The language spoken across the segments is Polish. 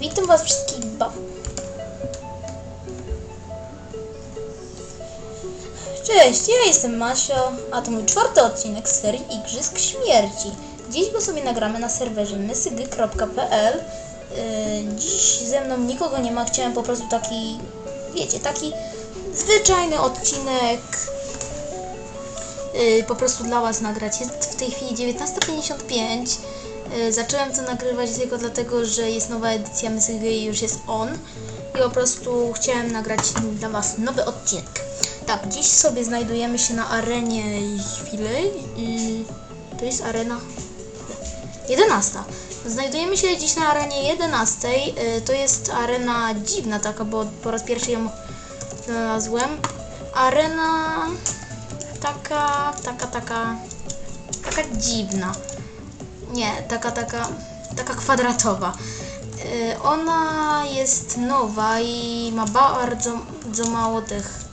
Witam was wszystkich ba... Cześć, ja jestem Masio, a to mój czwarty odcinek z serii Igrzysk Śmierci. Dziś go sobie nagramy na serwerze mysygy.pl yy, Dziś ze mną nikogo nie ma, chciałem po prostu taki, wiecie, taki zwyczajny odcinek yy, po prostu dla Was nagrać. Jest w tej chwili 19.55. Yy, zacząłem to nagrywać tylko dlatego, że jest nowa edycja Mysygy i już jest on. I po prostu chciałem nagrać dla Was nowy odcinek. Tak, dziś sobie znajdujemy się na arenie chwilę i to jest arena 11. Znajdujemy się dziś na arenie 11. Y, To jest arena dziwna taka, bo po raz pierwszy ją znalazłem. Arena taka, taka, taka, taka dziwna. Nie, taka, taka, taka kwadratowa. Y, Ona jest nowa i ma bardzo, bardzo mało tych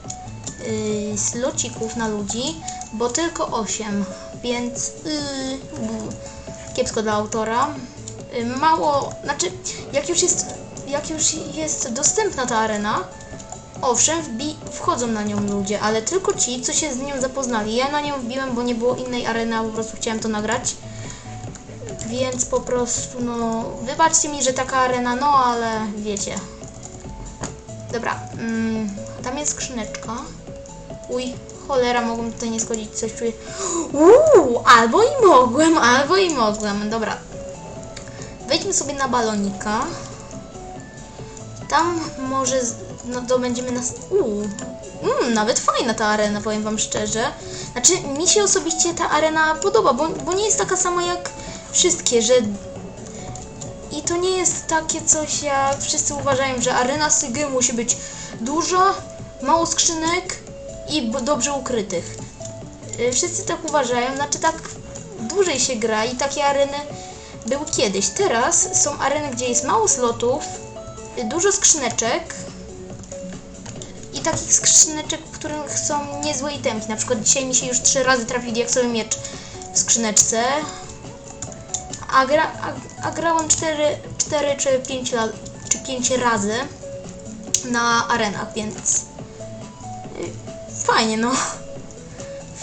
y, slocików na ludzi, bo tylko 8, więc y, bu, kiepsko dla autora. Y, mało, znaczy jak już jest, jak już jest dostępna ta arena, owszem, wchodzą na nią ludzie, ale tylko ci, co się z nią zapoznali. Ja na nią wbiłem, bo nie było innej areny, a po prostu chciałem to nagrać. Więc po prostu, no, wybaczcie mi, że taka arena, no ale wiecie. Dobra, mm, tam jest skrzyneczka. Uj, cholera, mogłem tutaj nie schodzić, coś czuję. Uuu, albo i mogłem, albo i mogłem. Dobra. Wejdźmy sobie na balonika. Tam może, no będziemy nas... Uuu, mm, nawet fajna ta arena, powiem wam szczerze. Znaczy, mi się osobiście ta arena podoba, bo, bo nie jest taka sama jak wszystkie, że i to nie jest takie coś, jak wszyscy uważają, że arena Sygy musi być duża, mało skrzynek i dobrze ukrytych. Y, Wszyscy tak uważają, znaczy tak dłużej się gra i takie areny były kiedyś. Teraz są areny, gdzie jest mało slotów, y, dużo skrzyneczek i takich skrzyneczek, w których są niezłe itemki. Na przykład dzisiaj mi się już trzy razy trafił diaksowy miecz w skrzyneczce, a, gra, a, a grałam 4, 4 czy 5 lat, czy 5 razy na arenach, więc y, fajnie, no.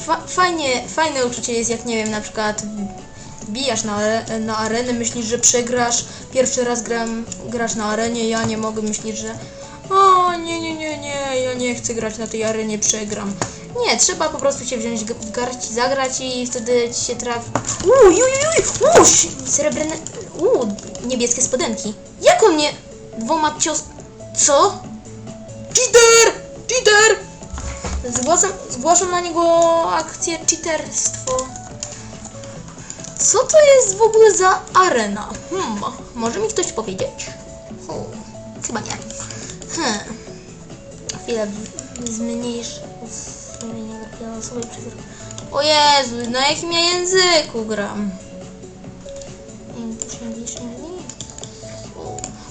Fa, fajnie, fajne uczucie jest, jak nie wiem, na przykład wbijasz na, na arenę, myślisz, że przegrasz, pierwszy raz gram, grasz na arenie, ja nie mogę myśleć, że o nie, nie, nie, nie, ja nie chcę grać na tej arenie, przegram. Nie, trzeba po prostu się wziąć w garść, zagrać i wtedy ci się trafi. Uuu, uj, uj, uj, uuu, srebrne, uuu, niebieskie spodenki. Jak on mnie dwoma cios... Co? Cheater! Cheater! Zgłaszam, zgłaszam na niego akcję cheaterstwo. Co to jest w ogóle za arena? Hmm, może mi ktoś powiedzieć? Chyba nie. Hmm. Chwilę zmniejsz... Lepiej sobie. O Jezu, na jakim ja języku gram?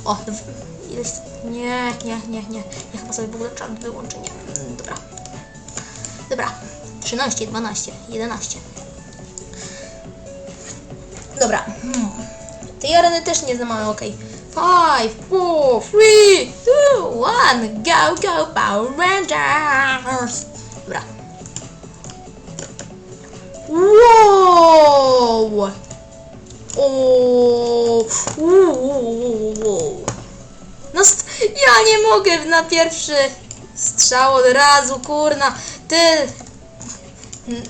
O, ileś... Nie, nie, nie, nie. Ja chyba sobie w ogóle czat wyłączę, nie. Dobra. Dobra. 13, 12, 11. Dobra. Tej areny też nie znamy, okej. 5, 4, 3, 2, 1, go, go, Power Rangers! Wow! O! Uuu. No ja nie mogę na pierwszy strzał od razu, kurna. Ty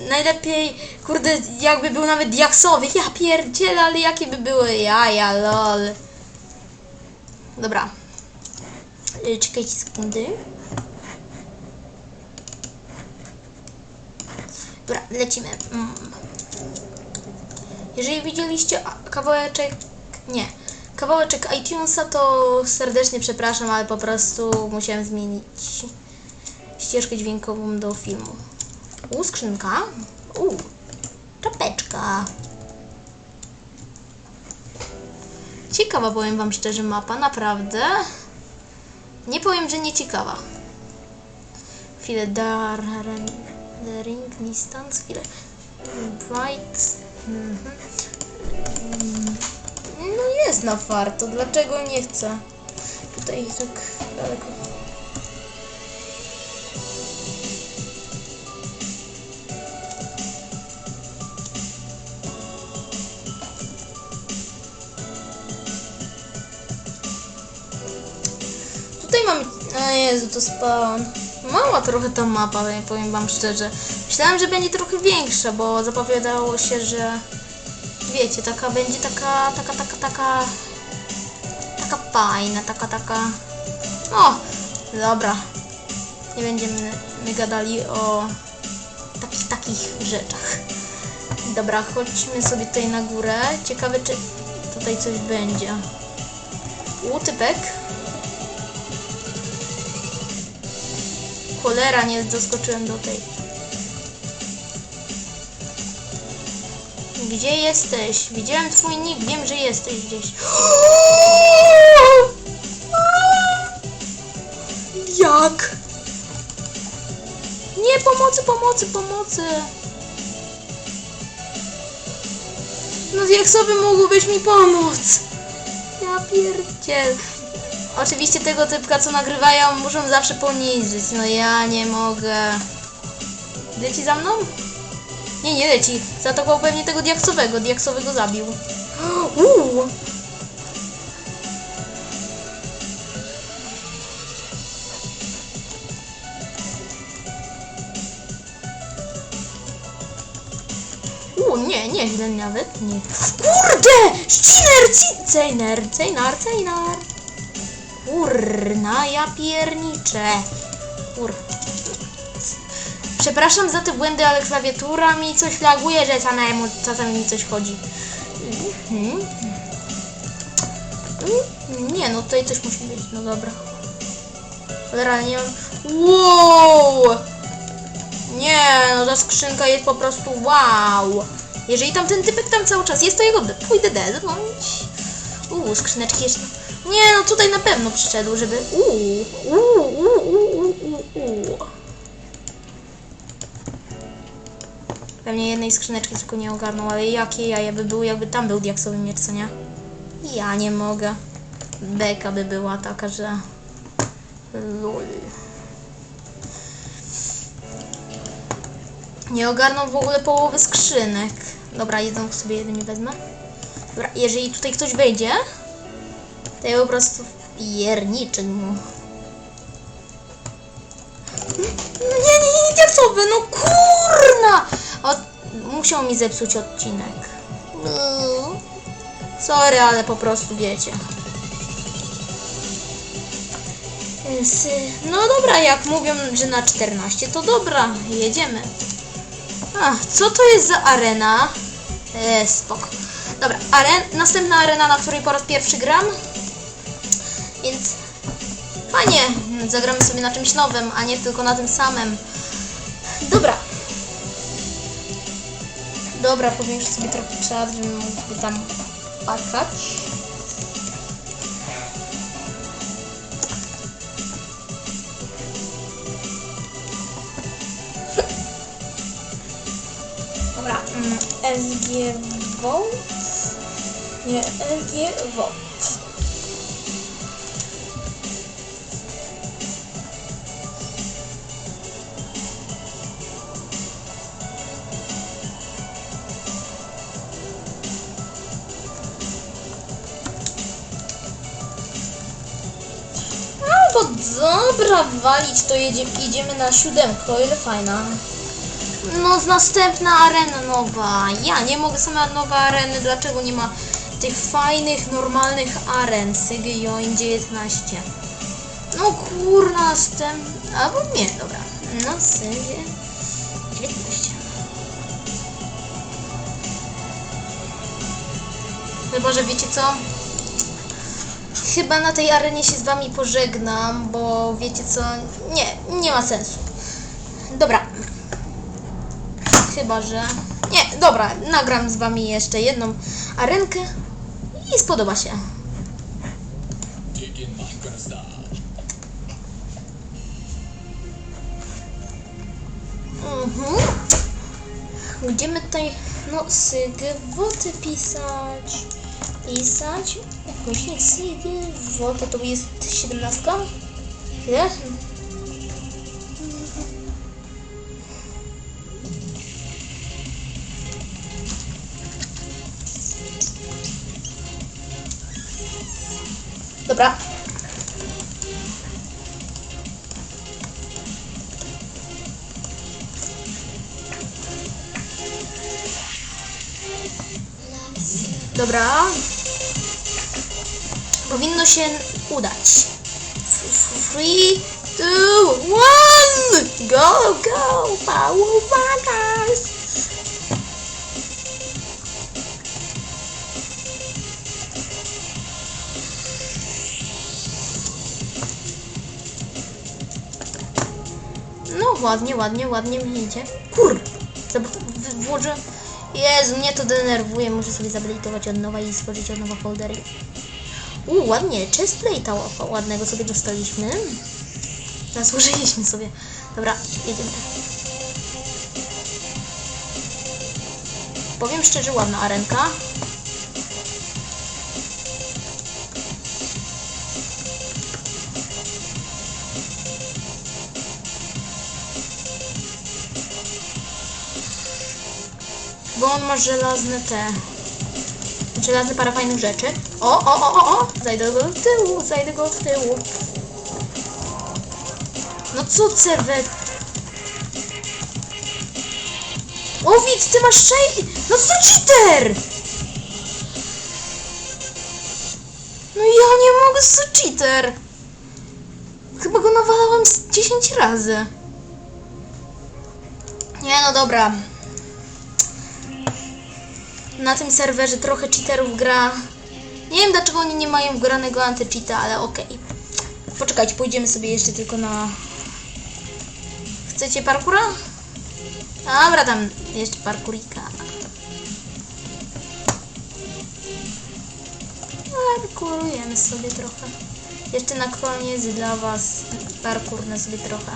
najlepiej, kurde, jakby był nawet diaksowy. Ja pierdzielę, ale jakie by były jaja, lol. Dobra. Y, Czekajcie sekundy. Dobra, lecimy. Mm. Jeżeli widzieliście kawałeczek, nie, kawałeczek iTunesa, to serdecznie przepraszam, ale po prostu musiałem zmienić ścieżkę dźwiękową do filmu. U, skrzynka. U, czapeczka. Ciekawa, powiem wam szczerze, mapa, naprawdę. Nie powiem, że nie ciekawa. Chwilę, dar, the ring distance, chwilę. White. Mhm. Mm, No jest na fart, to dlaczego nie chcę? Tutaj tak daleko. Tutaj mamy... A Jezu, to spawn. Mała trochę ta mapa, powiem wam szczerze. Myślałem, że będzie trochę większa, bo zapowiadało się, że... Wiecie, taka będzie taka, taka, taka, taka... Taka fajna, taka, taka... O! Dobra. Nie będziemy my gadali o takich, takich rzeczach. Dobra, chodźmy sobie tutaj na górę. Ciekawe, czy tutaj coś będzie. Łutypek. Cholera, nie doskoczyłem do tej. Gdzie jesteś? Widziałem twój nick, wiem, że jesteś gdzieś. Jak? Nie, pomocy, pomocy, pomocy. No jak sobie mógłbyś mi pomóc? Ja pierdziel. Oczywiście tego typka, co nagrywają, muszą zawsze poniżyć. No ja nie mogę. Leci za mną? Nie, nie leci. Zaatakował pewnie tego diaksowego. Diaksowego zabił. Uuu. U, nie, nieźle nawet, nie. Kurde! Ściner! ci- Cejner, cejnar, cejnar. Kurna, ja pierniczę. Kur. Przepraszam za te błędy, ale klawiatura mi coś laguje, że samemu czasami mi coś chodzi. Mhm. Mm, Nie, no tutaj coś musi być, no dobra. Cholera, nie mam... Wow! Nie, no ta skrzynka jest po prostu wow. Jeżeli tam ten typek tam cały czas jest, to jego pójdę dednąć. Uuu, skrzyneczki jeszcze. Nie, no tutaj na pewno przyszedł, żeby... Uuu, uuu, uuu, uuu, uuu. Pewnie jednej skrzyneczki tylko nie ogarnął, ale jakie jaja by były, jakby tam był diaksowy miecz, co nie? Ja nie mogę. Beka by była taka, że... Lol. Nie ogarnął w ogóle połowy skrzynek. Dobra, jedną sobie jedynie wezmę. Dobra, jeżeli tutaj ktoś wejdzie, to ja po prostu pierniczę mu. Nie, nie, nie, diaksowy, no kurna! O, musiał mi zepsuć odcinek. Sorry, ale po prostu wiecie. Y, No dobra, jak mówią, że na 14, to dobra, jedziemy. A, co to jest za arena? E, spoko. Dobra, aren następna arena, na której po raz pierwszy gram. Więc fajnie, zagramy sobie na czymś nowym, a nie tylko na tym samym. Dobra. Dobra, powiększę sobie trochę czat, żebym mógł tam patrzeć. Dobra, mm, SG Volt? Nie, SG Volt. Dobra, walić to jedzie, idziemy na siódemkę, o ile fajna. No, z następna arena nowa. Ja nie mogę same nowe areny. Dlaczego nie ma tych fajnych, normalnych aren? Sygy Join 19. No kurna, następna. Albo nie, dobra. No, Sygy 19. Chyba, że wiecie co? Chyba na tej arenie się z wami pożegnam, bo wiecie co? Nie, nie ma sensu. Dobra, Chyba, że... Nie, dobra, nagram z wami jeszcze jedną arenkę i spodoba się. Mhm. Gdzie my tutaj, no, sygwoty pisać? Pisać. Głośnik CD. Volta to jest 17? Ile? Dobra. Dobra. Powinno się udać. Three, two, one! Go, go! Baggers! No ładnie, ładnie, ładnie mi idzie. Kur! Włożę... Jezu, mnie to denerwuje. Muszę sobie zabilitować od nowa i stworzyć od nowa foldery. U, ładnie. Chestplate'a ła- ładnego sobie dostaliśmy. Zasłużyliśmy sobie. Dobra, jedziemy. Powiem szczerze, ładna arenka. Bo on ma żelazne te... Żelazne parę fajnych rzeczy. O, o, o, o, o! Zajdę go w tyłu, zajdę go w tyłu. No co cerwet? O, widz, ty masz szej... No co cheater! No ja nie mogę, co cheater! Chyba go nawalałam z 10 razy. Nie, no dobra. Na tym serwerze trochę cheaterów gra. Nie wiem dlaczego oni nie mają wgranego anty-cheata, ale okej. Poczekajcie, pójdziemy sobie jeszcze tylko na... Chcecie parkura? Dobra, tam jeszcze parkurika. Parkurujemy sobie trochę. Jeszcze na koniec dla Was parkurnę sobie trochę.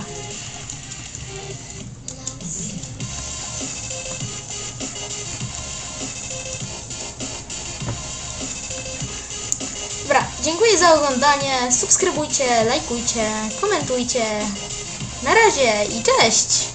Za oglądanie. Subskrybujcie, lajkujcie, komentujcie. Na razie i cześć!